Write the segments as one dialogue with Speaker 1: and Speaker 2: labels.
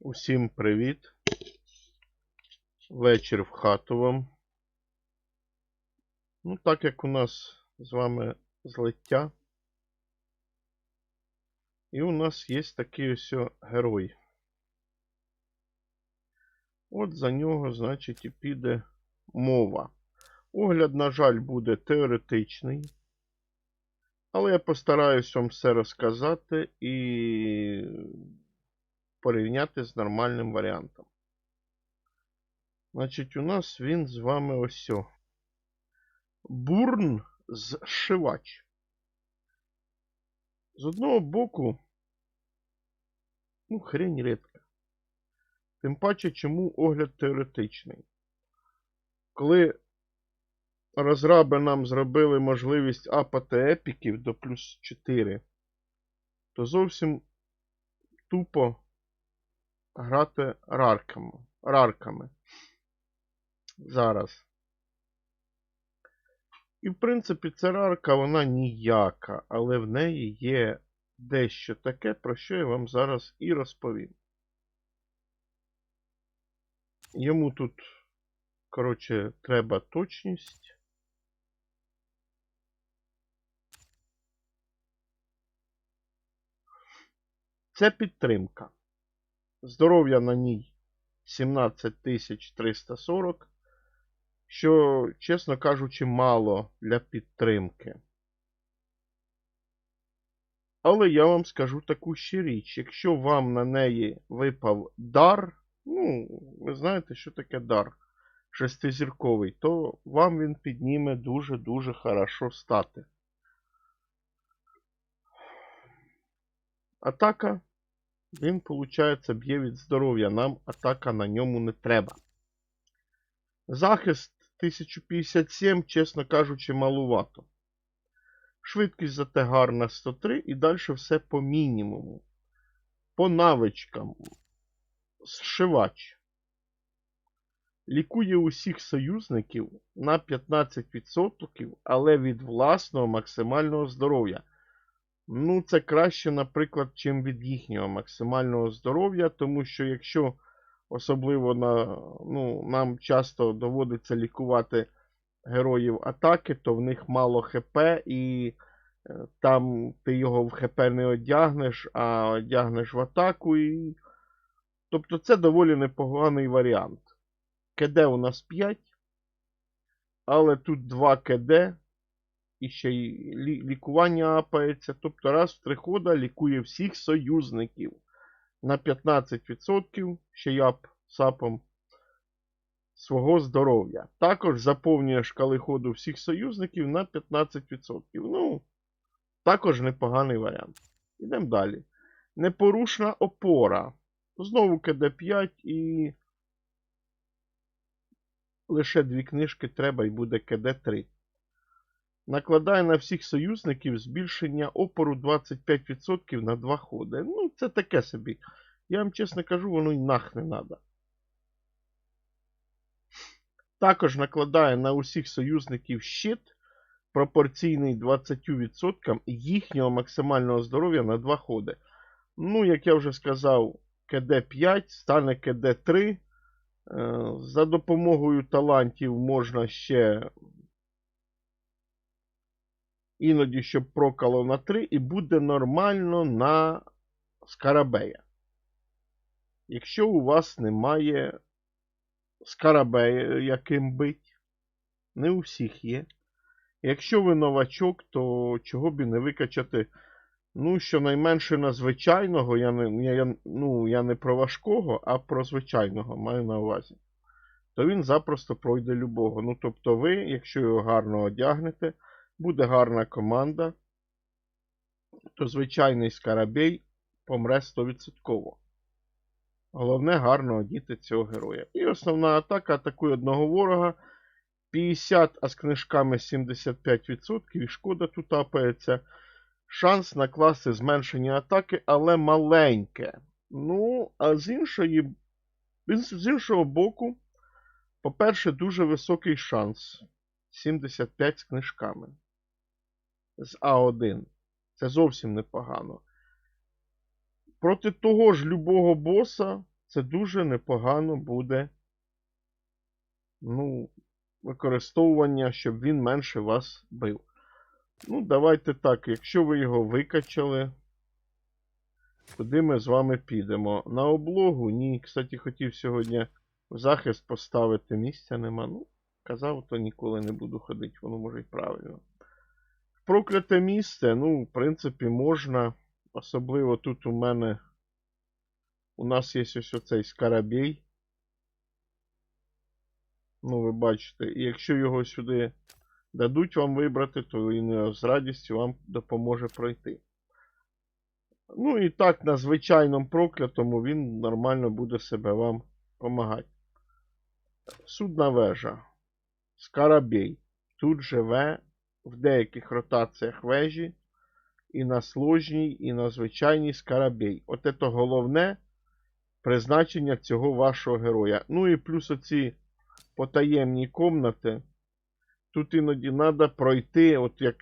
Speaker 1: Усім привіт. Вечір в хату вам. Ну, так як у нас з вами злиття. І у нас є такий ось герой. От за нього, значить, і піде мова. Огляд, на жаль, буде теоретичний. Але я постараюсь вам все розказати і порівняти з нормальним варіантом. Значить, у нас він з вами ось. о. Бурн зшивач. З одного боку, ну, хрень рідка. Тим паче, чому огляд теоретичний. Коли розраби нам зробили можливість апати епіків до плюс 4, то зовсім тупо грати рарками. рарками. Зараз. І, в принципі, ця рарка, вона ніяка, але в неї є дещо таке, про що я вам зараз і розповім. Йому тут, коротше, треба точність. Це підтримка. Здоров'я на ній 17340, що, чесно кажучи, мало для підтримки. Але я вам скажу таку ще річ. Якщо вам на неї випав дар, ну, ви знаєте, що таке дар шестизірковий, то вам він підніме дуже-дуже хорошо стати. Атака він, виходить, б'є від здоров'я. Нам атака на ньому не треба. Захист 1057, чесно кажучи, малувато. Швидкість зате гарна 103 і далі все по мінімуму. По навичкам. Зшивач. Лікує усіх союзників на 15%, але від власного максимального здоров'я. Ну, це краще, наприклад, чим від їхнього максимального здоров'я, тому що якщо особливо на, ну, нам часто доводиться лікувати героїв атаки, то в них мало ХП, і е, там ти його в ХП не одягнеш, а одягнеш в атаку. І... Тобто це доволі непоганий варіант. КД у нас 5, але тут 2 КД і ще й лі- лікування апається. Тобто раз в три хода лікує всіх союзників на 15%, ще й ап сапом свого здоров'я. Також заповнює шкали ходу всіх союзників на 15%. Ну, також непоганий варіант. Ідемо далі. Непорушна опора. Знову КД5 і лише дві книжки треба і буде КД3. Накладає на всіх союзників збільшення опору 25% на 2 ходи. Ну, це таке собі. Я вам чесно кажу, воно й нах не треба. Також накладає на усіх союзників щит пропорційний 20% їхнього максимального здоров'я на 2 ходи. Ну, як я вже сказав, КД5 стане КД3. Е, За допомогою талантів можна ще іноді, щоб прокало на 3, і буде нормально на скарабея. Якщо у вас немає скарабея, яким бить, не у всіх є. Якщо ви новачок, то чого б і не викачати, ну, щонайменше на звичайного, я не, я, ну, я не про важкого, а про звичайного маю на увазі. То він запросто пройде любого. Ну, тобто ви, якщо його гарно одягнете, буде гарна команда, то звичайний скарабей помре 100%. Головне гарно одіти цього героя. І основна атака атакує одного ворога. 50, а з книжками 75%. І шкода тут апається. Шанс накласти зменшення атаки, але маленьке. Ну, а з іншої, з іншого боку, по-перше, дуже високий шанс. 75 з книжками. З А1. Це зовсім непогано. Проти того ж любого боса це дуже непогано буде ну, використовування, щоб він менше вас бив. Ну, давайте так, якщо ви його викачали, куди ми з вами підемо? На облогу? Ні. Кстати, хотів сьогодні в захист поставити місця нема. Ну, казав, то ніколи не буду ходити, воно може й правильно. Прокляте місце, ну, в принципі, можна. Особливо тут у мене. У нас є ось оцей скарабій. Ну, ви бачите, і якщо його сюди дадуть вам вибрати, то він з радістю вам допоможе пройти. Ну і так, на звичайному проклятому він нормально буде себе вам допомагати. Судна вежа. Скарабій. Тут живе в деяких ротаціях вежі. І на сложній, і на звичайній скарабій. От це головне призначення цього вашого героя. Ну і плюс оці потаємні комнати. Тут іноді треба пройти, от як,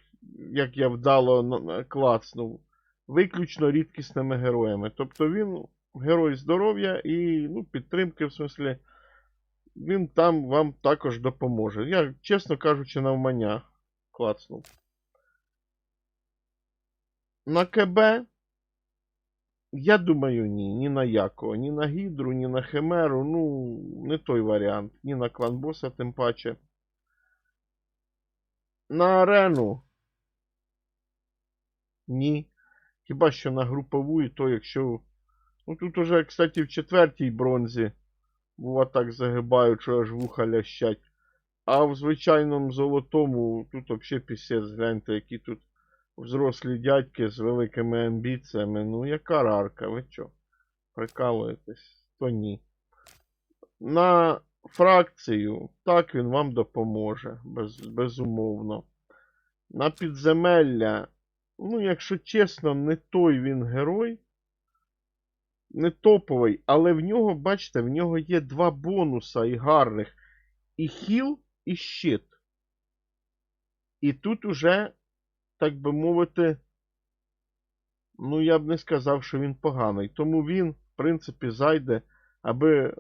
Speaker 1: як я вдало клацнув, виключно рідкісними героями. Тобто він герой здоров'я і ну, підтримки, в смислі, він там вам також допоможе. Я, чесно кажучи, навмання клацнув. На КБ, я думаю, ні. Ні на якого. Ні на Гідру, ні на Химеру. Ну, не той варіант. Ні на клан боса, тим паче. На арену. Ні. Хіба що на групову, і то якщо. Ну тут уже, кстати, в четвертій бронзі. Бува так загибають, що аж вуха лящать. А в звичайному золотому тут взагалі пісець, гляньте, які тут взрослі дядьки з великими амбіціями. Ну, яка рарка, ви чо? Прикалуєтесь? То ні. На фракцію, так він вам допоможе, без, безумовно. На підземелля, ну, якщо чесно, не той він герой. Не топовий, але в нього, бачите, в нього є два бонуса і гарних. І хіл, і щит. І тут уже, так би мовити, ну, я б не сказав, що він поганий. Тому він, в принципі, зайде, аби,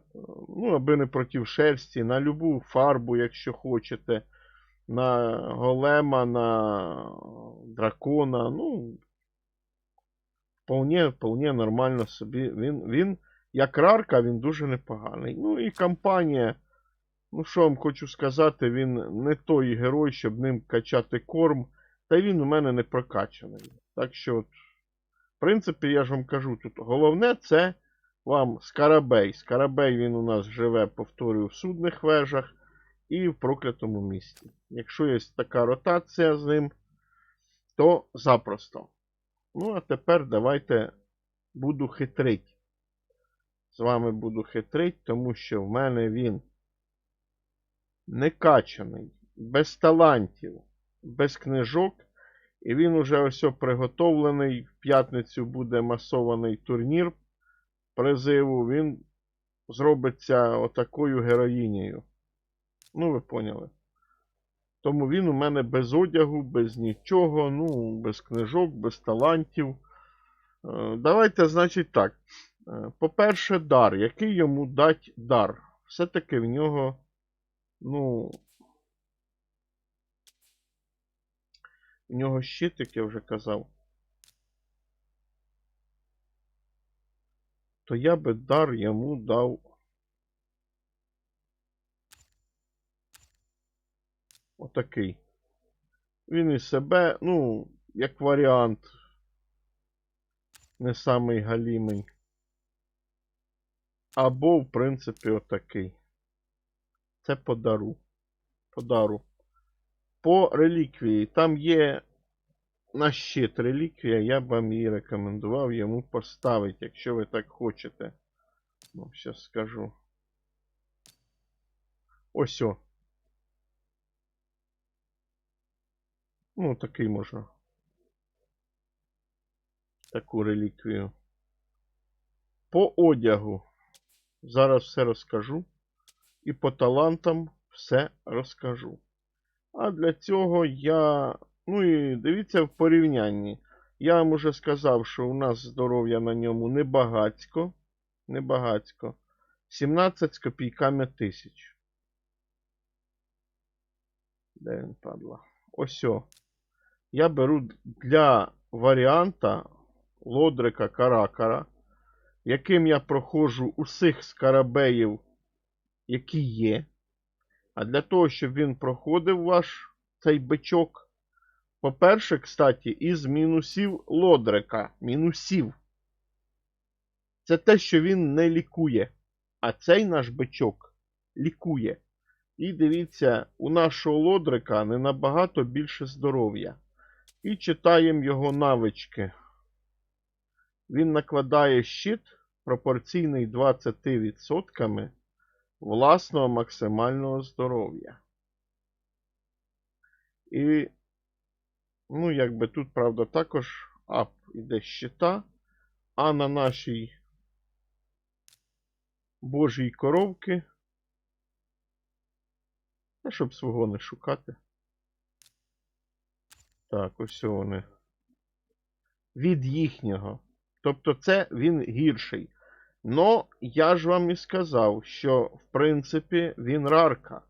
Speaker 1: ну, аби не проти шерсті, на любу фарбу, якщо хочете, на голема, на дракона. Ну, вполне, вполне нормально собі. Він, він, як рарка, він дуже непоганий. Ну і компанія. Ну, що вам хочу сказати, він не той герой, щоб ним качати корм. Та він у мене не прокачаний. Так що, от, в принципі, я ж вам кажу, тут головне це вам Скарабей. Скарабей він у нас живе, повторюю, в судних вежах і в проклятому місті. Якщо є така ротація з ним, то запросто. Ну, а тепер давайте буду хитрить. З вами буду хитрить, тому що в мене він некачаний, без талантів, без книжок. І він уже ось приготовлений. В п'ятницю буде масований турнір призиву. Він зробиться отакою героїнею. Ну, ви поняли. Тому він у мене без одягу, без нічого, ну, без книжок, без талантів. Е, Давайте, значить, так. Е, По-перше, дар. Який йому дать дар? Все-таки в нього, ну. В нього щит, як я вже казав. То я би дар йому дав. Отакий. Він і себе, ну, як варіант. Не самий галімий. Або, в принципі, отакий. Це подару. Подару. По реліквії. Там є на щит реліквія, я б вам її рекомендував йому поставити, якщо ви так хочете. Ну, зараз скажу. Ось о. Ну, такий можна. Таку реліквію. По одягу. Зараз все розкажу. І по талантам все розкажу. А для цього я. Ну і дивіться в порівнянні. Я вам уже сказав, що у нас здоров'я на ньому небагацько. Небагацько. 17 з копійками тисяч. Де він падла? Ось. о. Я беру для варіанта лодрика Каракара, яким я проходжу усіх скарабеїв, які є. А для того, щоб він проходив ваш цей бичок, по-перше, кстати, із мінусів лодрика. Мінусів. Це те, що він не лікує. А цей наш бичок лікує. І дивіться, у нашого лодрика не набагато більше здоров'я. І читаємо його навички. Він накладає щит пропорційний 20% власного максимального здоров'я. І, ну, якби тут, правда, також ап іде щита, а на нашій Божій коровки. А щоб свого не шукати. Так, ось вони. Від їхнього. Тобто це він гірший. Но я ж вам і сказав, що в принципі він рарка.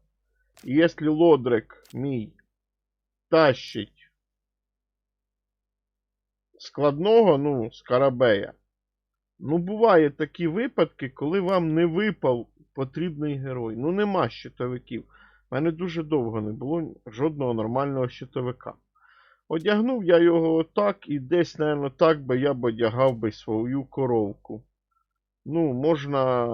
Speaker 1: І якщо лодрик мій тащить складного, ну, скарабея, ну, буває такі випадки, коли вам не випав потрібний герой. Ну, нема щитовиків. У мене дуже довго не було жодного нормального щитовика. Одягнув я його отак, і десь, мабуть, так би я б одягав би свою коровку. Ну, можна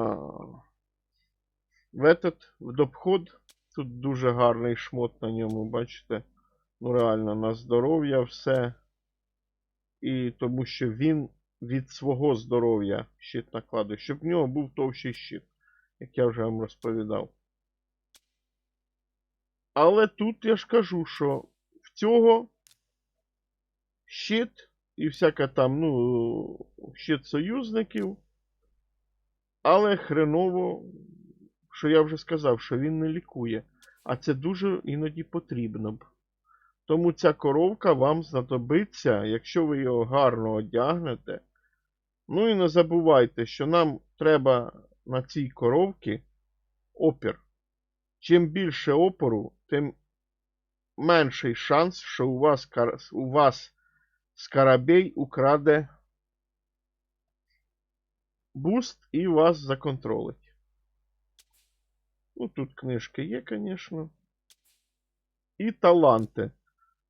Speaker 1: в этот, в допход. Тут дуже гарний шмот на ньому, бачите? Ну, реально, на здоров'я все. І тому що він від свого здоров'я щит накладує, щоб в нього був товщий щит, як я вже вам розповідав. Але тут я ж кажу, що в цього щит і всяка там, ну, щит союзників. Але хреново, що я вже сказав, що він не лікує. А це дуже іноді потрібно б. Тому ця коровка вам знадобиться, якщо ви його гарно одягнете. Ну і не забувайте, що нам треба на цій коровці опір. Чим більше опору, тим менший шанс, що у вас, у вас скарабей украде буст і вас законтролить. Ну, тут книжки є, звісно. І таланти.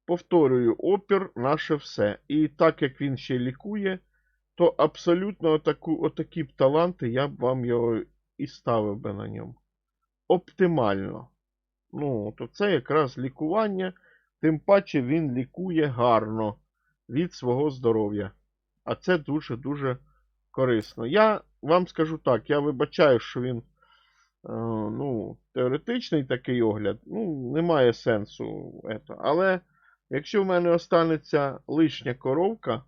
Speaker 1: Повторюю, опір наше все. І так як він ще лікує, то абсолютно отаку, отакі б таланти я б вам його і ставив би на ньому. Оптимально. Ну, то це якраз лікування, тим паче він лікує гарно від свого здоров'я. А це дуже-дуже корисно. Я вам скажу так, я вибачаю, що він е, ну, теоретичний такий огляд, ну, немає сенсу. Ето. Але якщо в мене останеться лишня коровка,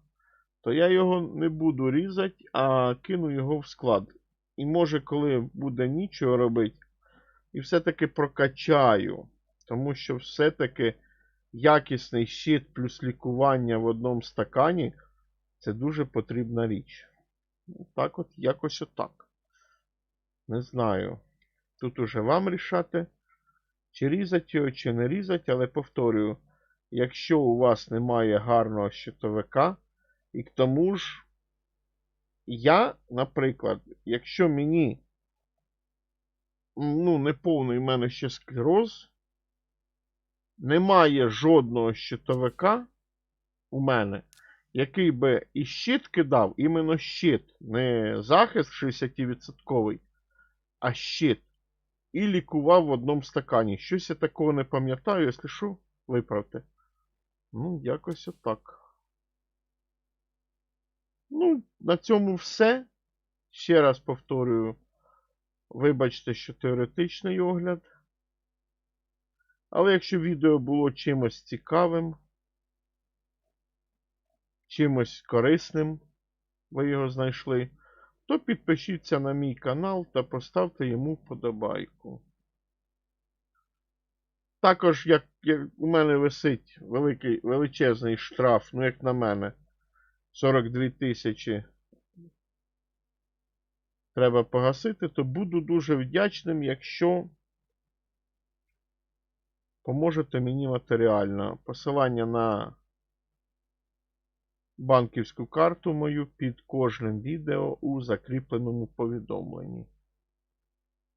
Speaker 1: то я його не буду різати, а кину його в склад. І може, коли буде нічого робити, і все-таки прокачаю. Тому що все-таки якісний щит плюс лікування в одному стакані це дуже потрібна річ. Так от, якось отак. Не знаю. Тут уже вам рішати, чи різати його, чи не різати, але повторюю, якщо у вас немає гарного щитовика, і к тому ж, я, наприклад, якщо мені, ну, не повний в мене ще склероз, немає жодного щитовика у мене, який би і щит кидав, іменно щит, не захист 60%, а щит. І лікував в одному стакані. Щось я такого не пам'ятаю, якщо що, виправте. Ну, якось отак. Ну, на цьому все. Ще раз повторюю. Вибачте, що теоретичний огляд. Але якщо відео було чимось цікавим, чимось корисним, ви його знайшли, то підпишіться на мій канал та поставте йому вподобайку. Також, як, як у мене висить великий, величезний штраф, ну, як на мене, 42 тисячі треба погасити, то буду дуже вдячним, якщо поможете мені матеріально. Посилання на банківську карту мою під кожним відео у закріпленому повідомленні.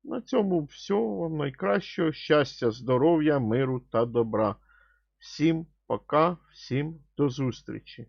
Speaker 1: На цьому все. Вам найкращого щастя, здоров'я, миру та добра. Всім пока, всім до зустрічі!